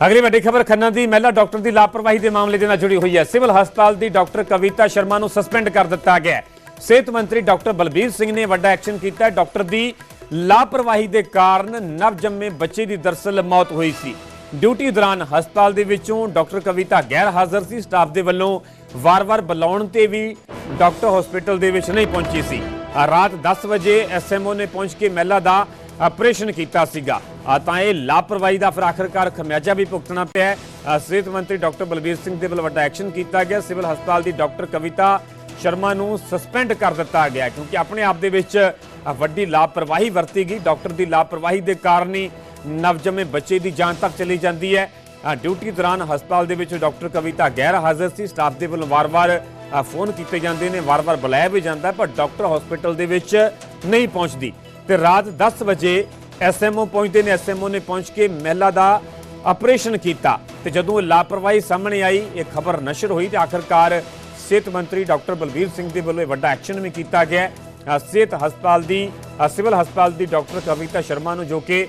ਅਗਲੀ ਵੱਡੀ ਖਬਰ ਖੰਨਾ ਦੀ ਮਹਿਲਾ ਡਾਕਟਰ ਦੀ ਲਾਪਰਵਾਹੀ ਦੇ ਮਾਮਲੇ ਦੇ ਨਾਲ ਜੁੜੀ ਹੋਈ ਹੈ। ਸਿਵਲ ਹਸਪਤਾਲ ਦੀ ਡਾਕਟਰ ਕਵਿਤਾ ਸ਼ਰਮਾ ਨੂੰ ਸਸਪੈਂਡ ਕਰ ਦਿੱਤਾ ਗਿਆ ਸਿਹਤ ਮੰਤਰੀ ਡਾਕਟਰ ਬਲਬੀਰ ਸਿੰਘ ਨੇ ਵੱਡਾ ਐਕਸ਼ਨ ਕੀਤਾ ਡਾਕਟਰ ਦੀ ਲਾਪਰਵਾਹੀ ਦੇ ਕਾਰਨ ਨਵਜੰਮੇ ਬੱਚੇ ਦੀ ਦਰਸਲ ਮੌਤ ਹੋਈ ਸੀ। ਡਿਊਟੀ ਦੌਰਾਨ ਹਸਪਤਾਲ ਦੇ ਵਿੱਚੋਂ ਡਾਕਟਰ ਕਵਿਤਾ ਗੈਰ ਹਾਜ਼ਰ ਸੀ। ਸਟਾਫ ਦੇ ਵੱਲੋਂ ਵਾਰ-ਵਾਰ ਬੁਲਾਉਣ ਤੇ ਵੀ ਡਾਕਟਰ ਹਸਪੀਟਲ ਦੇ ਵਿੱਚ ਨਹੀਂ ਪਹੁੰਚੀ ਸੀ। ਰਾਤ 10 ਵਜੇ ਐਸਐਮਓ ਨੇ ਪਹੁੰਚ ਕੇ ਮਹਿਲਾ ਦਾ ਆਪਰੇਸ਼ਨ ਕੀਤਾ ਸੀਗਾ। ਤਾਂ ਇਹ ਲਾਪਰਵਾਹੀ ਦਾ ਫਿਰ ਆਖਰਕਾਰ ਖਮਿਆਜਾ ਵੀ ਭੁਗਤਣਾ ਪਿਆ ਸਿਹਤ ਮੰਤਰੀ ਡਾਕਟਰ ਬਲਬੀਰ ਸਿੰਘ ਦੇ ਵੱਲੋਂ ਵੱਡਾ ਐਕਸ਼ਨ ਕੀਤਾ ਗਿਆ। ਸਿਵਲ ਹਸਪਤਾਲ ਦੀ ਡਾਕਟਰ ਕਵਿਤਾ ਸ਼ਰਮਾ ਨੂੰ ਸਸਪੈਂਡ ਕਰ ਦਿੱਤਾ ਗਿਆ ਕਿਉਂਕਿ ਆਪਣੇ ਆਪ ਦੇ ਵਿੱਚ ਵੱਡੀ ਲਾਪਰਵਾਹੀ ਵਰਤੀ ਗਈ। ਡਾਕਟਰ ਦੀ ਲਾਪਰਵਾਹੀ ਦੇ ਕਾਰਨ ਹੀ ਨਵਜੰਮੇ ਬੱਚੇ ਦੀ ਜਾਨ ਤੱਕ ਚਲੀ ਜਾਂਦੀ ਹੈ। ਡਿਊਟੀ ਦੌਰਾਨ ਹਸਪਤਾਲ ਦੇ ਵਿੱਚ ਡਾਕਟਰ ਕਵਿਤਾ ਗੈਰ ਹਾਜ਼ਰ ਸੀ। ਸਟਾਫ ਦੇ ਵੱਲੋਂ ਵਾਰ-ਵਾਰ ਫੋਨ ਕੀਤੇ ਜਾਂਦੇ ਨੇ, ਵਾਰ-ਵਾਰ ਬੁਲਾਇਆ ਵੀ ਜਾਂਦਾ ਪਰ ਡਾਕਟਰ ਹਸਪੀਟਲ ਦੇ ਵਿੱਚ ਨਹੀਂ ਪਹੁੰਚਦੀ। ਤੇ ਰਾਤ 10 ਵਜੇ ਐਸਐਮਓ ਪਹੁੰਚਦੇ ਨੇ, ਐਸਐਮਓ ਨੇ ਪਹੁੰਚ ਕੇ ਮਹਿਲਾ ਦਾ ਆਪਰੇਸ਼ਨ ਕੀਤਾ ਤੇ ਜਦੋਂ ਇਹ ਲਾਪਰਵਾਹੀ ਸਾਹਮਣੇ ਆਈ, ਇਹ ਖਬਰ ਨਸ਼ਰ ਹੋਈ ਤੇ ਆਖਰਕਾਰ ਸਿਹਤ ਮੰਤਰੀ ਡਾਕਟਰ ਬਲਬੀਰ ਸਿੰਘ ਦੇ ਵੱਲੋਂ ਇਹ ਵੱਡਾ ਐਕਸ਼ਨ ਵੀ ਕੀਤਾ ਗਿਆ। ਸਿਹਤ ਹਸਪਤਾਲ ਦੀ ਸਿਵਲ ਹਸਪਤਾਲ ਦੀ ਡਾਕਟਰ ਕਵਿਤਾ ਸ਼ਰਮਾ ਨੂੰ ਜੋ ਕਿ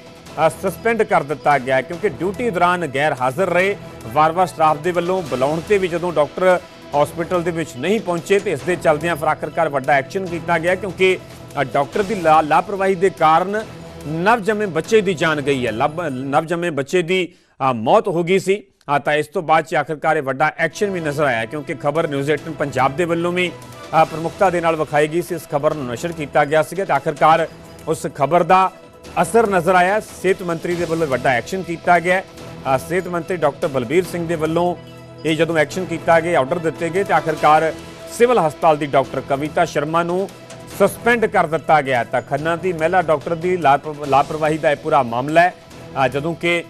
ਸਸਪੈਂਡ ਕਰ ਦਿੱਤਾ ਗਿਆ ਕਿਉਂਕਿ ਡਿਊਟੀ ਦੌਰਾਨ ਗੈਰ ਹਾਜ਼ਰ ਰਹੇ। ਵਾਰ-ਵਾਰ ਸਟਾਫ ਦੇ ਵੱਲੋਂ ਬੁਲਾਉਣ ਤੇ ਵੀ ਜਦੋਂ ਡਾਕਟਰ ਹਸਪੀਟਲ ਦੇ ਵਿੱਚ ਨਹੀਂ ਪਹੁੰਚੇ ਤੇ ਇਸ ਦੇ ਚਲਦਿਆਂ ਫਿਰ ਆਖਰਕਾਰ ਵੱਡਾ ਐਕਸ਼ਨ ਕੀਤਾ ਗਿਆ ਕਿਉਂਕਿ ਡਾਕਟਰ ਦੀ ਲਾ- ਲਾਪਰਵਾਹੀ ਦੇ ਕਾਰਨ ਨਵਜੰਮੇ ਬੱਚੇ ਦੀ ਜਾਨ ਗਈ ਹੈ। ਲਬ- ਨਵਜੰਮੇ ਬੱਚੇ ਦੀ ਮੌਤ ਹੋ ਗਈ ਸੀ। ਆ ਤਾਂ ਇਸ ਤੋਂ ਬਾਅਦ ਚ ਆਖਰਕਾਰ ਇਹ ਵੱਡਾ ਐਕਸ਼ਨ ਵੀ ਨਜ਼ਰ ਆਇਆ ਕਿਉਂਕਿ ਖਬਰ ਨਿਊਜ਼ 18 ਪੰਜਾਬ ਦੇ ਵੱਲੋਂ ਵੀ ਅ, ਪ੍ਰਮੁਖਤਾ ਦੇ ਨਾਲ ਵਿਖਾਈ ਗਈ ਸੀ। ਇਸ ਖਬਰ ਨੂੰ ਨਸ਼ਰ ਕੀਤਾ ਗਿਆ ਸੀਗਾ ਤੇ ਆਖਰਕਾਰ ਉਸ ਖਬਰ ਦਾ ਅਸਰ ਨਜ਼ਰ ਆਇਆ। ਸਿਹਤ ਮੰਤਰੀ ਦੇ ਵੱਲੋਂ ਵੱਡਾ ਐਕਸ਼ਨ ਕੀਤਾ ਗਿਆ ਸਿਹਤ ਮੰਤਰੀ ਡਾਕਟਰ ਬਲਬੀਰ ਸਿੰਘ ਦੇ ਵੱਲੋਂ ਇਹ ਜਦੋਂ ਐਕਸ਼ਨ ਕੀਤਾ ਗਿਆ ਆਰਡਰ ਦਿੱਤੇ ਗਏ ਤੇ ਆਖਰਕਾਰ ਸਿਵਲ ਹਸਪਤਾਲ ਦੀ ਡਾਕਟਰ ਕਵਿਤਾ ਸ਼ਰਮਾ ਨੂੰ ਸਸਪੈਂਡ ਕਰ ਦਿੱਤਾ ਗਿਆ ਤਾਂ ਖੰਨਾ ਦੀ ਮਹਿਲਾ ਡਾਕਟਰ ਦੀ ਲਾਪ- ਲਾਪਰਵਾਹੀ ਦਾ ਇਹ ਪੂਰਾ ਮਾਮਲਾ ਹੈ। ਜਦੋਂ ਕਿ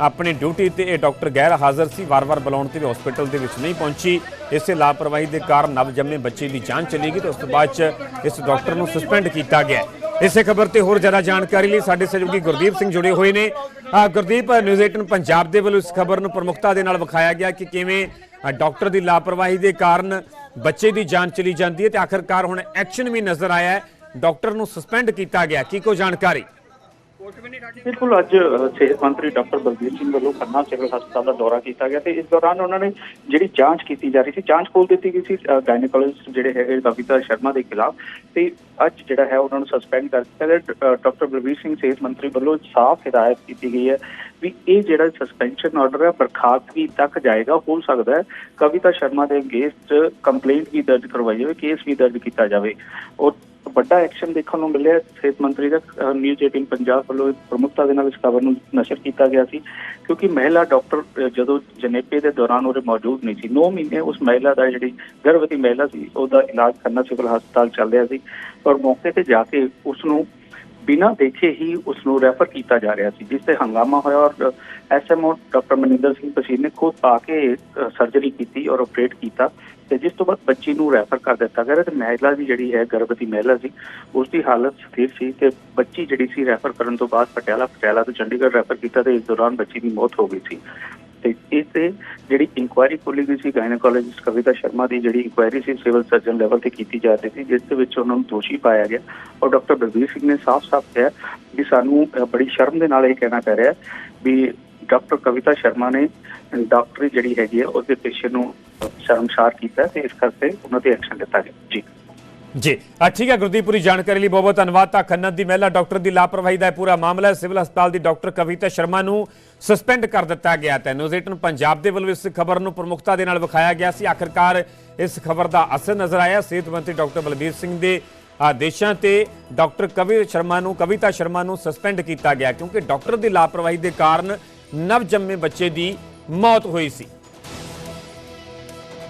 ਆਪਣੀ ਡਿਊਟੀ ਤੇ ਇਹ ਡਾਕਟਰ ਗੈਰ ਹਾਜ਼ਰ ਸੀ, ਵਾਰ-ਵਾਰ ਬੁਲਾਉਣ ਤੇ ਵੀ ਹਸਪੀਟਲ ਦੇ ਵਿੱਚ ਨਹੀਂ ਪਹੁੰਚੀ। ਇਸੇ ਲਾਪਰਵਾਹੀ ਦੇ ਕਾਰਨ ਨਵਜੰਮੇ ਬੱਚੇ ਦੀ ਜਾਨ ਚਲੀ ਗਈ ਤੇ ਉਸ ਤੋਂ ਬਾਅਦ ਚ ਇਸ ਡਾਕਟਰ ਨੂੰ ਸਸਪੈਂਡ ਕੀਤਾ ਗਿਆ ਇਸੇ ਖਬਰ ਤੇ ਹੋਰ ਜ਼ਿਆਦਾ ਜਾਣਕਾਰੀ ਲਈ ਸਾਡੇ ਸਹਿਯੋਗੀ ਗੁਰਦੀਪ ਸਿੰਘ ਜੁੜੇ ਹੋਏ ਨੇ। ਗੁਰਦੀਪ ਨਿਊਜ਼ 18 ਪੰਜਾਬ ਦੇ ਵੱਲੋਂ ਇਸ ਖਬਰ ਨੂੰ ਪ੍ਰਮੁਖਤਾ ਦੇ ਨਾਲ ਵਿਖਾਇਆ ਗਿਆ ਕਿ ਕਿਵੇਂ ਡਾਕਟਰ ਦੀ ਲਾਪਰਵਾਹੀ ਦੇ ਕਾਰਨ ਬੱਚੇ ਦੀ ਜਾਨ ਚਲੀ ਜਾਂਦੀ ਹੈ ਤੇ ਆਖਰਕਾਰ ਹੁਣ ਐਕਸ਼ਨ ਵੀ ਨਜ਼ਰ ਆਇਆ ਹੈ। ਡਾਕਟਰ ਨੂੰ ਸਸਪੈਂਡ ਕੀਤਾ ਗਿਆ। ਕੀ ਕੋਈ ਜਾਣਕਾਰੀ? ਬਿਲਕੁਲ, ਅੱਜ ਸਿਹਤ ਮੰਤਰੀ ਡਾਕਟਰ ਬਲਬੀਰ ਸਿੰਘ ਵੱਲੋਂ ਖੰਨਾ ਸਿਵਲ ਹਸਪਤਾਲ ਦਾ ਦੌਰਾ ਕੀਤਾ ਗਿਆ ਤੇ ਇਸ ਦੌਰਾਨ ਉਹਨਾਂ ਨੇ ਜਿਹੜੀ ਜਾਂਚ ਕੀਤੀ ਜਾ ਰਹੀ ਸੀ, ਜਾਂਚ ਖੋਲ ਦਿੱਤੀ ਗਈ ਸੀ ਗਾਇਨੋਕੋਲੋਜਿਸਟ ਜਿਹੜੇ ਹੈਗੇ ਕਵਿਤਾ ਸ਼ਰਮਾ ਦੇ ਖਿਲਾਫ ਤੇ ਅੱਜ ਜਿਹੜਾ ਹੈ ਉਹਨਾਂ ਨੂੰ ਸਸਪੈਂਡ ਕਰ ਦਿੱਤਾ ਗਿਆ। ਡਾਕਟਰ ਬਲਬੀਰ ਸਿੰਘ ਸਿਹਤ ਮੰਤਰੀ ਵੱਲੋਂ ਸਾਫ਼ ਹਦਾਇਤ ਕੀਤੀ ਗਈ ਹੈ ਵੀ ਇਹ ਜਿਹੜਾ ਸਸਪੈਂਸ਼ਨ ਆਰਡਰ ਹੈ ਬਰਖਾਸਤਗੀ ਤੱਕ ਜਾਏਗਾ, ਹੋ ਸਕਦਾ ਹੈ ਕਵਿਤਾ ਸ਼ਰਮਾ ਦੇ ਅਗੇਂਸਟ ਕੰਪਲੇਂਟ ਵੀ ਦਰਜ ਕਰਵਾਈ ਜਾਵੇ ਕੇਸ ਵੀ ਦਰਜ ਕੀਤਾ ਜਾਵੇ। ਔਰ ਵੱਡਾ ਐਕਸ਼ਨ ਦੇਖਣ ਨੂੰ ਮਿਲਿਆ। ਸਿਹਤ ਮੰਤਰੀ ਦਾ ਨਿਊਜ਼ 18 ਪੰਜਾਬ ਵੱਲੋਂ ਪ੍ਰਮੁੱਖਤਾ ਦੇ ਨਾਲ ਇਸ ਖਬਰ ਨੂੰ ਨਸ਼ਰ ਕੀਤਾ ਗਿਆ ਸੀ ਕਿਉਂਕਿ ਮਹਿਲਾ ਡਾਕਟਰ ਜਦੋਂ ਜਨੇਪੇ ਦੇ ਦੌਰਾਨ ਉਹਦੇ ਮੌਜੂਦ ਨਹੀਂ ਸੀ। 9 ਮਹੀਨੇ ਉਸ ਮਹਿਲਾ ਦਾ ਜਿਹੜੀ ਗਰਭਵਤੀ ਮਹਿਲਾ ਸੀ, ਉਹਦਾ ਇਲਾਜ ਕਰਨਾ ਸਿਵਲ ਹਸਪਤਾਲ ਚੱਲ ਰਿਹਾ ਸੀ। ਔਰ ਮੌਕੇ ਤੇ ਜਾ ਕੇ ਉਸ ਨੂੰ ਬਿਨਾਂ ਦੇਖੇ ਹੀ ਉਸ ਨੂੰ ਰੈਫਰ ਕੀਤਾ ਜਾ ਰਿਹਾ ਸੀ, ਜਿਸ ਤੇ ਹੰਗਾਮਾ ਹੋਇਆ ਔਰ ਐਸਐਮਓ ਡਾਕਟਰ ਮਨਿੰਦਰ ਸਿੰਘ ਪਸੀਰ ਨੇ ਖੁਦ ਆ ਕੇ ਸਰਜਰੀ ਕੀਤੀ ਔਰ ਆਪਰੇਟ ਕੀਤਾ ਤੇ ਜਿਸ ਤੋਂ ਬਾਅਦ ਬੱਚੀ ਨੂੰ ਰੈਫਰ ਕਰ ਦਿੱਤਾ ਗਿਆ ਤੇ ਮਹਿਲਾ ਦੀ ਜਿਹੜੀ ਹੈ, ਗਰਭਵਤੀ ਮਹਿਲਾ ਸੀ ਉਸ ਦੀ ਹਾਲਤ ਸਥਿਰ ਸੀ ਤੇ ਬੱਚੀ ਜਿਹੜੀ ਸੀ ਰੈਫਰ ਕਰਨ ਤੋਂ ਬਾਅਦ ਪਟਿਆਲਾ ਪਟਿਆਲਾ ਤੋਂ ਚੰਡੀਗੜ੍ਹ ਰੈਫਰ ਕੀਤਾ ਤੇ ਇਸ ਦੌਰਾਨ ਬੱਚੀ ਦੀ ਮੌਤ ਹੋ ਗਈ ਸੀ। ਤੇ ਇਸ ਤੇ ਜਿਹੜੀ ਇਨਕੁਆਇਰੀ ਖੋਲੀ ਗਈ ਸੀ ਗਾਇਨੋਕੋਲੋਜਿਸਟ ਕਵਿਤਾ ਸ਼ਰਮਾ ਦੀ, ਜਿਹੜੀ ਇਨਕੁਆਇਰੀ ਸੀ ਸਿਵਲ ਸਰਜਨ ਲੈਵਲ ਤੇ ਕੀਤੀ ਜਾ ਰਹੀ ਸੀ, ਜਿਸ ਦੇ ਵਿੱਚ ਉਹਨਾਂ ਨੂੰ ਦੋਸ਼ੀ ਪਾਇਆ ਗਿਆ ਔਰ ਡਾਕਟਰ ਬਲਬੀਰ ਸਿੰਘ ਨੇ ਸਾਫ਼-ਸਾਫ਼ ਕਿਹਾ ਵੀ ਸਾਨੂੰ ਬੜੀ ਸ਼ਰਮ ਦੇ ਨਾਲ ਇਹ ਕਹਿਣਾ ਪੈ ਰਿਹਾ ਵੀ ਡਾਕਟਰ ਕਵਿਤਾ ਸ਼ਰਮਾ ਨੇ ਡਾਕਟਰੀ ਜਿਹੜੀ ਹੈਗੀ ਹੈ, ਉਹਦੇ ਪੇਸ਼ੇ ਨੂੰ ਸ਼ਰਮਸ਼ਾਰ ਕੀਤਾ ਤੇ ਇਸ ਕਰਕੇ ਉਹਨਾਂ ਤੇ ਐਕਸ਼ਨ ਲਿੱਤਾ ਗਿਆ। ਜੀ। ਜੀ ਆ ਠੀਕ ਹੈ, ਗੁਰਦੀਪ ਪੂਰੀ, ਜਾਣਕਾਰੀ ਲਈ ਬਹੁਤ ਬਹੁਤ ਧੰਨਵਾਦ। ਤਾਂ ਖੰਨਾ ਦੀ ਮਹਿਲਾ ਡਾਕਟਰ ਦੀ ਲਾਪਰਵਾਹੀ ਦਾ ਪੂਰਾ ਮਾਮਲਾ ਹੈ। ਸਿਵਲ ਹਸਪਤਾਲ ਦੀ ਡਾਕਟਰ ਕਵਿਤਾ ਸ਼ਰਮਾ ਨੂੰ ਸਸਪੈਂਡ ਕਰ ਦਿੱਤਾ ਗਿਆ ਤਾਂ ਨਿਊਜ਼ 18 ਪੰਜਾਬ ਦੇ ਵੱਲੋਂ ਇਸ ਖਬਰ ਨੂੰ ਪ੍ਰਮੁਖਤਾ ਦੇ ਨਾਲ ਵਿਖਾਇਆ ਗਿਆ ਸੀ। ਆਖਰਕਾਰ ਇਸ ਖਬਰ ਦਾ ਅਸਰ ਨਜ਼ਰ ਆਇਆ। ਸਿਹਤ ਮੰਤਰੀ ਡਾਕਟਰ ਬਲਬੀਰ ਸਿੰਘ ਦੇ ਆਦੇਸ਼ਾਂ ਤੇ ਡਾਕਟਰ ਕਵੀ ਸ਼ਰਮਾ ਨੂੰ, ਕਵਿਤਾ ਸ਼ਰਮਾ ਨੂੰ ਸਸਪੈਂਡ ਕੀਤਾ ਗਿਆ ਕਿਉਂਕਿ ਡਾਕਟਰ ਦੀ ਲਾਪਰਵਾਹੀ ਦੇ ਕਾਰਨ ਨਵਜੰਮੇ ਬੱਚੇ ਦੀ ਮੌਤ ਹੋਈ ਸੀ।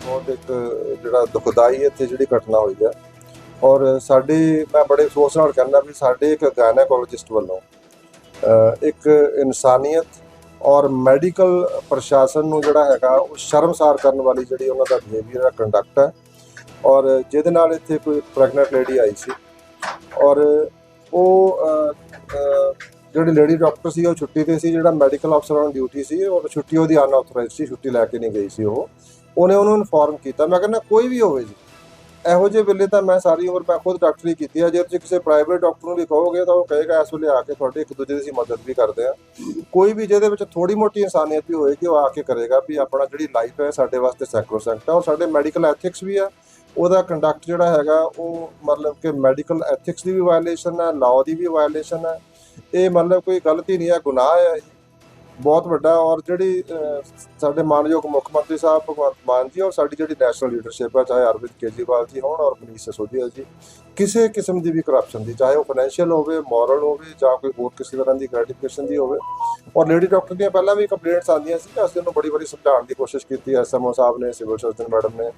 ਬਹੁਤ ਇੱਕ ਜਿਹੜਾ ਦੁਖਦਾਈ ਇੱਥੇ ਜਿਹੜੀ ਘਟਨਾ ਹੋਈ ਹੈ ਔਰ ਸਾਡੇ ਮੈਂ ਬੜੇ ਅਫਸੋਸ ਨਾਲ ਕਹਿੰਦਾ ਵੀ ਸਾਡੇ ਇੱਕ ਗਾਇਨੋਕੋਲੋਜਿਸਟ ਵੱਲੋਂ ਇੱਕ ਇਨਸਾਨੀਅਤ ਔਰ ਮੈਡੀਕਲ ਪ੍ਰਸ਼ਾਸਨ ਨੂੰ ਜਿਹੜਾ ਹੈਗਾ ਉਹ ਸ਼ਰਮਸਾਰ ਕਰਨ ਵਾਲੀ ਜਿਹੜੀ ਉਹਨਾਂ ਦਾ ਬਿਹੇਵੀਅਰ ਹੈ ਕੰਡਕਟ ਹੈ। ਔਰ ਜਿਹਦੇ ਨਾਲ ਇੱਥੇ ਕੋਈ ਪ੍ਰੈਗਨੈਂਟ ਲੇਡੀ ਆਈ ਸੀ। ਔਰ ਉਹ ਅਹ, ਜਿਹੜੀ ਲੇਡੀ ਡਾਕਟਰ ਸੀ ਉਹ ਛੁੱਟੀ ਤੇ ਸੀ ਜਿਹੜਾ ਮੈਡੀਕਲ ਅਫਸਰ ਔਨ ਡਿਊਟੀ ਸੀ ਔਰ ਛੁੱਟੀ ਉਹਦੀ ਅਨਆਥੋਰਾਈਜ਼ਡ ਸੀ ਛੁੱਟੀ ਲੈ ਕੇ ਨਹੀਂ ਗਈ ਸੀ ਉਹ। ਉਹਨੇ ਉਹਨੂੰ ਇਨਫੋਰਮ ਕੀਤਾ। ਮੈਂ ਕਹਿੰਦਾ ਕੋਈ ਵੀ ਹੋਵੇ ਜੀ ਇਹੋ ਜਿਹੇ ਵੇਲੇ ਤਾਂ ਮੈਂ ਸਾਰੀ ਉਮਰ ਮੈਂ ਖੁਦ ਡਾਕਟਰੀ ਕੀਤੀ। ਆ ਜੇ ਤੁਸੀਂ ਕਿਸੇ ਪ੍ਰਾਈਵੇਟ ਡਾਕਟਰ ਨੂੰ ਵੀ ਕਹੋਗੇ ਤਾਂ ਉਹ ਕਹੇਗਾ, ਇਸ ਵੇਲੇ ਆ ਕੇ ਤੁਹਾਡੇ ਇੱਕ ਦੂਜੇ ਦੀ ਅਸੀਂ ਮਦਦ ਵੀ ਕਰਦੇ ਆ ਕੋਈ ਵੀ ਜਿਹਦੇ ਵਿੱਚ ਥੋੜੀ ਮੋਟੀ ਇਨਸਾਨੀਅਤ ਵੀ ਹੋਏਗੀ, ਉਹ ਆ ਕੇ ਕਰੇਗਾ ਵੀ ਆਪਣਾ ਜਿਹੜੀ ਲਾਈਫ ਹੈ ਸਾਡੇ ਵਾਸਤੇ ਸੈਕਰੋਸੈਂਕਟ ਆ ਔਰ ਸਾਡੇ ਮੈਡੀਕਲ ਐਥਿਕਸ ਵੀ ਆ ਉਹਦਾ ਕੰਡਕਟ ਜਿਹੜਾ ਹੈਗਾ, ਉਹ ਮਤਲਬ ਕਿ ਮੈਡੀਕਲ ਐਥਿਕਸ ਦੀ ਵੀ ਵਾਇਲੇਸ਼ਨ ਹੈ ਲਾਅ ਦੀ ਵੀ ਵਾਇਲੇਸ਼ਨ ਹੈ। ਇਹ ਮਤਲਬ ਕੋਈ ਗਲਤੀ ਨਹੀਂ ਹੈ, ਗੁਨਾਹ ਹੈ। ਬਹੁਤ ਵੱਡਾ ਔਰ ਜਿਹੜੀ ਸਾਡੇ ਮਾਨਯੋਗ ਮੁੱਖ ਮੰਤਰੀ ਸਾਹਿਬ ਭਗਵੰਤ ਮਾਨ ਜੀ ਔਰ ਸਾਡੀ ਜਿਹੜੀ ਨੈਸ਼ਨਲ ਲੀਡਰਸ਼ਿਪ ਹੈ, ਚਾਹੇ ਅਰਵਿੰਦ ਕੇਜਰੀਵਾਲ ਜੀ ਹੋਣ ਔਰ ਮਨੀਸ਼ ਸਿਸੋਦੀਆ ਜੀ, ਕਿਸੇ ਕਿਸਮ ਦੀ ਵੀ ਕਰਪਸ਼ਨ ਦੀ, ਚਾਹੇ ਉਹ ਫਾਈਨੈਂਸ਼ੀਅਲ ਹੋਵੇ ਮੋਰਲ ਹੋਵੇ ਜਾਂ ਕੋਈ ਹੋਰ ਕਿਸੇ ਤਰ੍ਹਾਂ ਦੀ ਗ੍ਰੈਟੀਫਿਕੇਸ਼ਨ ਦੀ ਹੋਵੇ। ਔਰ ਲੇਡੀ ਡਾਕਟਰ ਦੀਆਂ ਪਹਿਲਾਂ ਵੀ ਕੰਪਲੇਂਟਸ ਆਉਂਦੀਆਂ ਸੀ ਕਿ ਅਸੀਂ ਉਹਨੂੰ ਬੜੀ ਬੜੀ ਸਮਝਾਉਣ ਦੀ ਕੋਸ਼ਿਸ਼ ਕੀਤੀ ਐਸਐਮਓ ਸਾਹਿਬ ਨੇ, ਸਿਵਲ ਸਰਜਨ ਮੈਡਮ ਨੇ।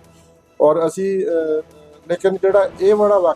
ਔਰ ਅਸੀਂ ਲੇਕਿਨ ਜਿਹੜਾ ਇਹ ਵਾਲਾ ਵਾਕਿਆ